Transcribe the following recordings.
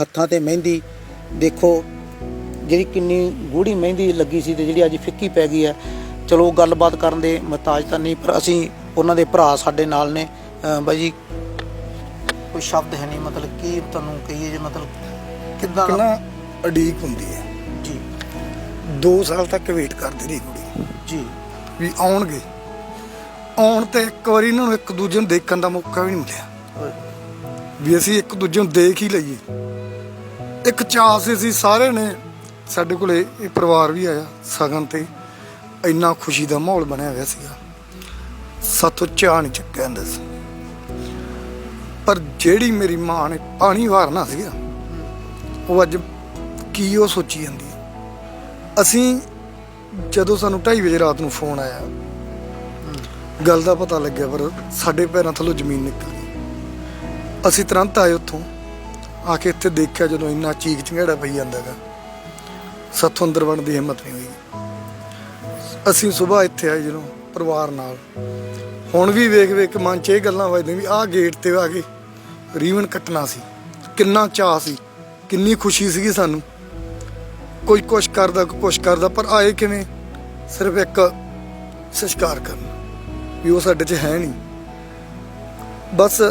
ਹੱਥਾਂ ਤੇ ਮਹਿੰਦੀ ਦੇਖੋ ਜਿਹੜੀ ਕਿੰਨੀ ਗੂੜੀ ਮਹਿੰਦੀ ਲੱਗੀ ਸੀ ਤੇ ਜਿਹੜੀ ਅੱਜ ਫਿੱਕੀ ਪੈ ਗਈ ਹੈ। ਚਲੋ ਗੱਲਬਾਤ ਕਰਨ ਦੇ ਮਹਤਾਜ ਤਾਂ ਨਹੀਂ ਪਰ ਅਸੀਂ ਉਹਨਾਂ ਦੇ ਭਰਾ ਸਾਡੇ ਨਾਲ ਨੇ। ਬਾਈ ਜੀ ਕੋਈ ਸ਼ਬਦ ਹੈ ਨਹੀਂ ਮਤਲਬ ਕੀ ਤੁਹਾਨੂੰ ਕਹੀਏ ਜੇ ਮਤਲਬ ਕਿੱਦਾਂ? ਇੱਕ ਨਾ ਅਡੀਕ ਹੁੰਦੀ ਹੈ। ਜੀ। 2 ਸਾਲ ਤੱਕ ਵੇਟ ਕਰਦੀ ਰਹੀ ਕੁੜੀ। ਜੀ। ਵੀ ਆਉਣਗੇ। ਆਉਣ ਤੇ ਇੱਕ ਵਾਰੀ ਇਹਨਾਂ ਨੂੰ ਇੱਕ ਦੂਜੇ ਨੂੰ ਦੇਖਣ ਦਾ ਮੌਕਾ ਵੀ ਨਹੀਂ ਮਿਲਿਆ। ਵੀ ਅਸੀਂ ਇੱਕ ਦੂਜੇ ਨੂੰ ਦੇਖ ਹੀ ਲਈਏ। ਇੱਕ ਚਾਅ ਸੀ ਸਾਰੇ ਨੇ ਸਾਡੇ ਕੋਲੇ ਇਹ ਪਰਿਵਾਰ ਵੀ ਆਇਆ ਸਗਨ ਤੇ। ਇੰਨਾ ਖੁਸ਼ੀ ਦਾ ਮਾਹੌਲ ਬਣਿਆ ਹੋਇਆ ਸੀਗਾ। ਸਾਥੋਂ ਚਾਹ ਨਹੀਂ ਚੱਕਿਆ ਜਾਂਦਾ ਸੀ। ਪਰ ਜਿਹੜੀ ਮੇਰੀ ਮਾਂ ਨੇ ਪਾਣੀ ਵਾਰਨਾ ਸੀਗਾ, ਉਹ ਅੱਜ ਕੀ ਉਹ ਸੋਚੀ ਜਾਂਦੀ ਅਸੀਂ ਜਦੋਂ ਸਾਨੂੰ 2:30 ਵਜੇ ਰਾਤ ਨੂੰ ਫੋਨ ਆਇਆ, ਗੱਲ ਦਾ ਪਤਾ ਲੱਗਿਆ ਪਰ ਸਾਡੇ ਪੈਰਾਂ ਥੱਲੋਂ ਜ਼ਮੀਨ ਨਿਕਲ ਗਈ। ਅਸੀਂ ਤੁਰੰਤ ਆਏ ਉੱਥੋਂ। ਆ ਕੇ ਇੱਥੇ ਦੇਖਿਆ ਜਦੋਂ ਇੰਨਾ ਚੀਕ ਚੰਗੜਾ ਪਈ ਜਾਂਦਾਗਾ। ਸਾਥੋਂ ਅੰਦਰ ਵੜਨ ਦੀ ਹਿੰਮਤ ਨਹੀਂ ਹੋਈ ਅਸੀਂ ਸਵੇਰ ਇੱਥੇ ਆਏ ਜਦੋਂ ਪਰਿਵਾਰ ਨਾਲ। ਹੁਣ ਵੀ ਵੇਖ ਵੇਖ ਮਨ 'ਚ ਇਹ ਗੱਲਾਂ ਵੱਜਦੀਆਂ ਵੀ ਆਹ ਗੇਟ ਤੇ ਆ ਕੇ ਰੀਵਨ ਕੱਟਣਾ ਸੀ। ਕਿੰਨਾ ਚਾਹ ਸੀ, ਕਿੰਨੀ ਖੁਸ਼ੀ ਸੀਗੀ ਸਾਨੂੰ। ਕੋਈ ਕੁਛ ਕਰਦਾ, ਕੋਈ ਕੁਛ ਕਰਦਾ, ਪਰ ਆਏ ਕਿਵੇਂ? ਸਿਰਫ ਇੱਕ ਸੰਸਕਾਰ ਕਰਨ। ਵੀ ਉਹ ਸਾਡੇ 'ਚ ਹੈ ਨਹੀਂ। ਬਸ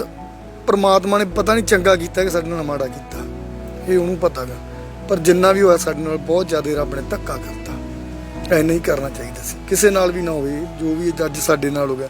ਪ੍ਰਮਾਤਮਾ ਨੇ ਪਤਾ ਨਹੀਂ ਚੰਗਾ ਕੀਤਾ ਕਿ ਸਾਡੇ ਨਾਲ ਮਾੜਾ ਕੀਤਾ। ਇਹ ਉਹਨੂੰ ਪਤਾ ਗਾ। ਪਰ ਜਿੰਨਾ ਵੀ ਹੋਇਆ ਸਾਡੇ ਨਾਲ ਬਹੁਤ ਜ਼ਿਆਦਾ ਰੱਬ ਨੇ ਧੱਕਾ ਕਰਤਾ। ਐ ਨਹੀਂ ਕਰਨਾ ਚਾਹੀਦਾ ਸੀ। ਕਿਸੇ ਨਾਲ ਵੀ ਨਾ ਹੋਵੇ, ਜੋ ਵੀ ਅੱਜ ਸਾਡੇ ਨਾਲ ਹੋ ਗਿਆ।